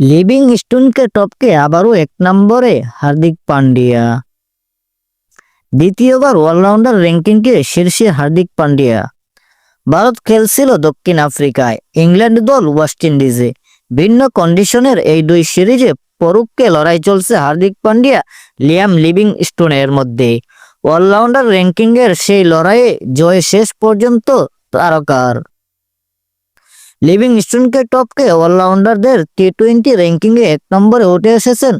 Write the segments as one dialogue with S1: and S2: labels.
S1: Living স্টোনকে টপকে আবারও এক নম্বরে হার্দিক পান্ডিয়া। দ্বিতীয়বার অলরাউন্ডার র্যাঙ্কিংকে শীর্ষে হার্দিক পান্ডিয়া। ভারত খেলছিল দক্ষিণ আফ্রিকায়। ইংল্যান্ড দল ওয়েস্ট ইন্ডিজে। ভিন্ন কন্ডিশনের এই দুই সিরিজে পরুক্ষে লড়াই চলছে হার্দিক পান্ডিয়া, লিয়াম লিভিং স্টোনের মধ্যে। অলরাউন্ডার র্যাঙ্কিংয়ের সেই লড়াইয়ে জয় শেষ পর্যন্ত তারকার। লিভিং স্টোনকে টপকে অলরাউন্ডারদের টি টোয়েন্টি র্যাঙ্কিংয়ে এক নম্বরে উঠে এসেছেন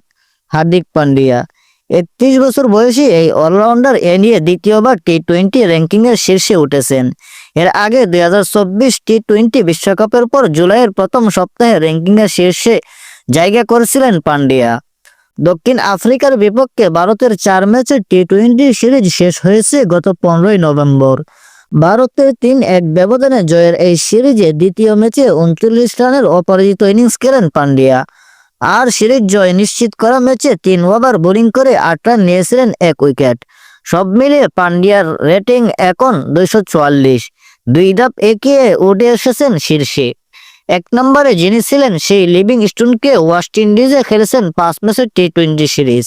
S1: হার্দিক পান্ডিয়া। একত্রিশ বছর বয়সী এই অলরাউন্ডার এ নিয়ে দ্বিতীয়বার টি টোয়েন্টি র্যাঙ্কিংয়ের শীর্ষে উঠেছেন। এর আগে দুই হাজার চব্বিশ টি টোয়েন্টি বিশ্বকাপের পর জুলাইয়ের প্রথম সপ্তাহে র্যাঙ্কিংয়ের শীর্ষে জায়গা করেছিলেন পান্ডিয়া। দক্ষিণ আফ্রিকার বিপক্ষে ভারতের চার ম্যাচের টি টোয়েন্টি সিরিজ শেষ হয়েছে গত পনেরোই নভেম্বর। ভারতের তিন এক ব্যবধানে জয়ের এই সিরিজে দ্বিতীয় ম্যাচে উনচল্লিশ রানের অপরাজিত ইনিংস খেলেন পান্ডিয়া। আর সিরিজ জয় নিশ্চিত করা ম্যাচে তিন ওভার বোলিং করে আট রান নিয়েছিলেন এক উইকেট। সব মিলিয়ে পান্ডিয়ার রেটিং এখন দুইশো চুয়াল্লিশ। দুই ধাপ এগিয়ে উঠে এসেছেন শীর্ষে। এক নম্বরে যিনি ছিলেন সেই লিভিং স্টোনকে ওয়েস্ট ইন্ডিজে খেলেছেন পাঁচ ম্যাচের টি টোয়েন্টি সিরিজ।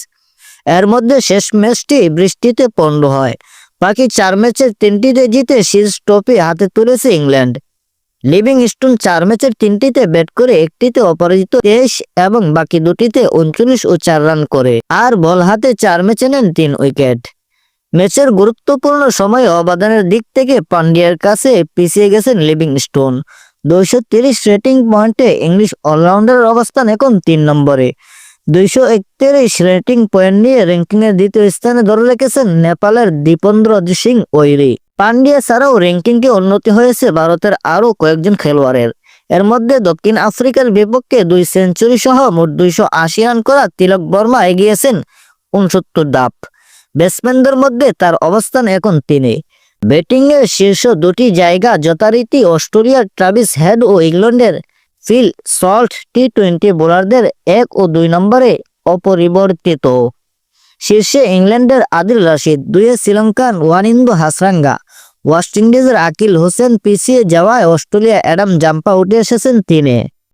S1: এর মধ্যে শেষ ম্যাচটি বৃষ্টিতে পণ্ড হয়। বাকি চার ম্যাচের তিনটিতে জিতে শীর্ষ ট্রফি হাতে তুলেছে ইংল্যান্ড। লিভিং স্টোন চার ম্যাচের তিনটিতে ব্যাট করে একটিতে অপরাজিত তেইশ এবং বাকি দুটিতে উনচল্লিশ ও চার রান করে, আর বল হাতে চার ম্যাচে নেন তিন উইকেট। ম্যাচের গুরুত্বপূর্ণ সময়ে অবদানের দিক থেকে পান্ডিয়ার কাছে পিছিয়ে গেছেন লিভিং স্টোন দুইশো রেটিং পয়েন্টে ইংলিশ অলরাউন্ডারের অবস্থান এখন তিন নম্বরে। দুইশো একত্রিশ রেটিং পয়েন্ট নিয়ে র্যাঙ্কিং এর দ্বিতীয় স্থানে ধরে রেখেছেন নেপালের দীপেন্দ্র সিং ওইরি পান্ডিয়া ছাড়াও র্যাঙ্কিংকে উন্নতি হয়েছে ভারতের আরও কয়েকজন খেলোয়াড়ের। এর মধ্যে দক্ষিণ আফ্রিকার বিপক্ষে দুই সেঞ্চুরি সহ মোট দুইশো আশি রান করা তিলক বর্মা এগিয়েছেন উনসত্তর ধাপ। ব্যাটসম্যানদের মধ্যে তার অবস্থান এখন তিনে। ব্যাটিংয়ের শীর্ষ দুটি জায়গা যথারীতি অস্ট্রেলিয়ার ট্রাভিস হেড ও ইংল্যান্ডের ফিল সল্ট টি টোয়েন্টি বোলারদের এক ও দুই নম্বরে অপরিবর্তিত। শীর্ষে ইংল্যান্ডের আদিল রাশিদ দুয়ে শ্রীলঙ্কান ওয়ানিন্দু হাসরাঙ্গা, ওয়েস্ট ইন্ডিজের আকিল হোসেন পিছিয়ে যাওয়ায় অস্ট্রেলিয়া অ্যাডাম জাম্পা উঠে এসেছেন তিনে।